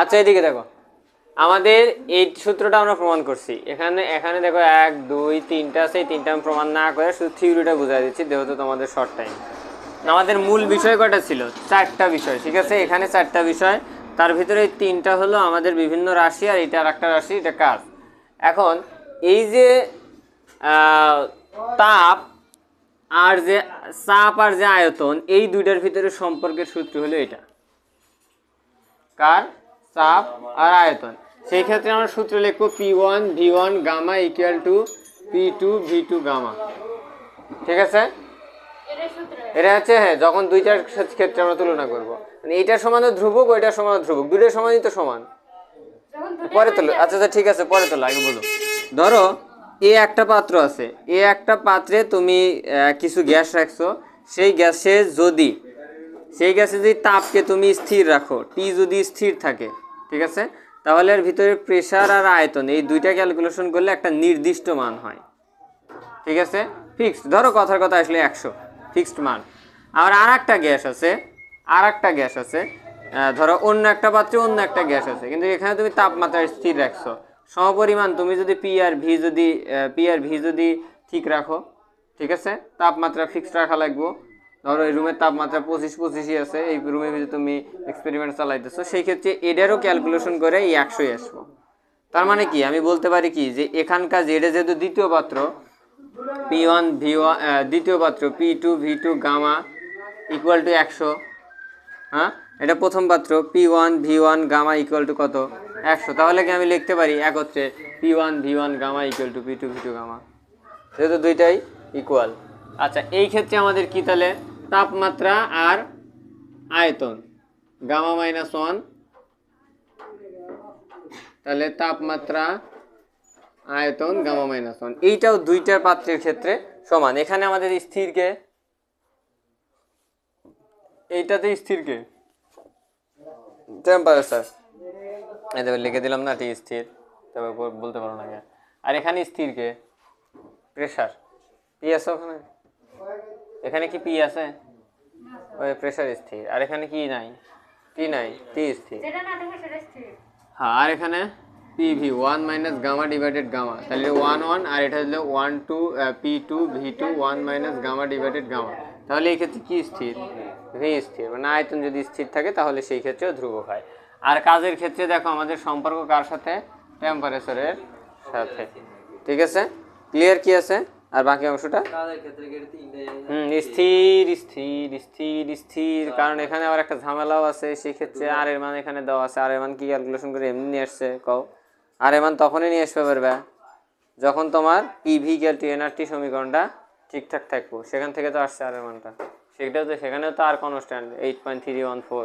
আচ্ছা এদিকে দেখো। আমাদের এই সূত্রটা আমরা প্রমাণ করছি। এখানে এখানে দেখো এক, দুই, তিনটা এই তিনটা আমি প্রমাণ না করে শুধু থিওরিটা বুঝাই দিচ্ছি, যেহেতু তোমাদের শর্ট টাইম আমাদের মূল বিষয় কটা ছিল? চারটা বিষয়, ঠিক আছে? এখানে চারটা বিষয়। তার ভিতরে তিনটা হলো আমাদের বিভিন্ন রাশি আর এটা আর একটা রাশি, এটা কাজ। এখন, এই যে তাপ আর যে, চাপ আর যে আয়তন, এই দুইটার ভিতরে সম্পর্কের সূত্র হলো এটা। কার? চাপ আর আয়তন। সেই ক্ষেত্রে আমরা সূত্র লিখব P one V one gamma equal to P two V two gamma ঠিক আছে? এটা হচ্ছে হ্যাঁ যখন দুইটার ক্ষেত্রে আমরা তুলনা করব। মানে এইটার সমান ধ্রুবক ওইটার সমান ধ্রুবক। দুইটার সমানই তো সমান। পরে তোলো। আচ্ছা আচ্ছা ঠিক আছে পরে তোলো আগে বলো। ধরো এ একটা পাত্র আছে। এ একটা পাত্রে তুমি কিছু গ্যাস রাখছো। সেই গ্যাসে যদি সেই গ্যাসে যদি তাপকে তুমি স্থির রাখো টি যদি স্থির থাকে ঠিক আছে? তাহলে এর ভিতরে প্রেশার আর আয়তন, এই দুইটা ক্যালকুলেশন করলে একটা নির্দিষ্ট মান হয়। ঠিক আছে? ফিক্সড ধরো কথার কথা আসলে একশো। ফিক্সড মান। আর আর একটা গ্যাস আছে আর একটা গ্যাস আছে। ধরো অন্য একটা পাত্রে অন্য একটা গ্যাস আছে। কিন্তু এখানে তুমি তাপমাত্রা স্থির রাখছো। সমপরিমাণ তুমি যদি পি আর ভি যদি পি আর ভি যদি ঠিক রাখো, ঠিক আছে? তাপমাত্রা ফিক্সড রাখা লাগবো। ধরো এই রুমের তাপমাত্রা পঁচিশ পঁচিশই আছে, এই রুমের ভিতরে তুমি এক্সপেরিমেন্ট চালাইতেছো, সেই ক্ষেত্রে এটারও ক্যালকুলেশন করে এই একশোই আসব। তার মানে কি? আমি বলতে পারি কি যে এখানকার যেটা যেহেতু দ্বিতীয় পাত্র পি ওয়ান ভি ওয়ান দ্বিতীয় পাত্র P two V two gamma equal to একশো। হ্যাঁ? এটা প্রথম পাত্র P one V one gamma equal to কত? একশো। তাহলে কি আমি লিখতে পারি একত্রে P one V one gamma equal to P two V two gamma? যেহেতু দুইটাই ইকুয়াল আচ্ছা এই ক্ষেত্রে আমাদের কি তাহলে তাপমাত্রা আর আয়তন। Gamma minus one. তাহলে তাপমাত্রা, আয়তন, গামা মাইনাস ওয়ান। এইটাও দুইটা পাত্রের ক্ষেত্রে সমান। এখানে আমাদের স্থিরকে এইটাতে স্থিরকে টেম্পারেচার দেখো, লিখে দিলাম না ঠিক স্থির। তবে বলতে পারো না আর এখানে স্থিরকে প্রেশার পি ওখানে? এখানে কি পি আছে? ওই প্রেশার স্থির। আর এখানে কি নাই? টি নাই টি স্থির। হ্যাঁ আর এখানে P V one minus gamma divided gamma তাহলে ওয়ান ওয়ান আর এটা হলো one two P two V two one minus gamma divided gamma তাহলে এই ক্ষেত্রে কি স্থির? ভি স্থির। মানে আয়তন যদি স্থির থাকে তাহলে সেই ক্ষেত্রেও ধ্রুবক হয়। আর কাজের ক্ষেত্রে দেখো আমাদের সম্পর্ক কার সাথে? টেম্পারেচারের সাথে। ঠিক আছে? ক্লিয়ার কি আছে? আর বাকি অংশটা? হুম স্থির স্থির স্থির স্থির কারণ এখানে আবার একটা ঝামেলাও আছে সেই ক্ষেত্রে আর এর মান এখানে দেওয়া আছে আর এর মান কি ক্যালকুলেশন করে এমনি নিয়ে আসছে কও? আর এর মান তখনই নিয়ে আসবে পারবে যখন তোমার পিভি গ্যাল টি এনআরটি সমীকরণটা ঠিকঠাক থাকব সেখান থেকে তো আসছে আর এর মানটা সেটাও তো সেখানেও তো আর constant eight point three one four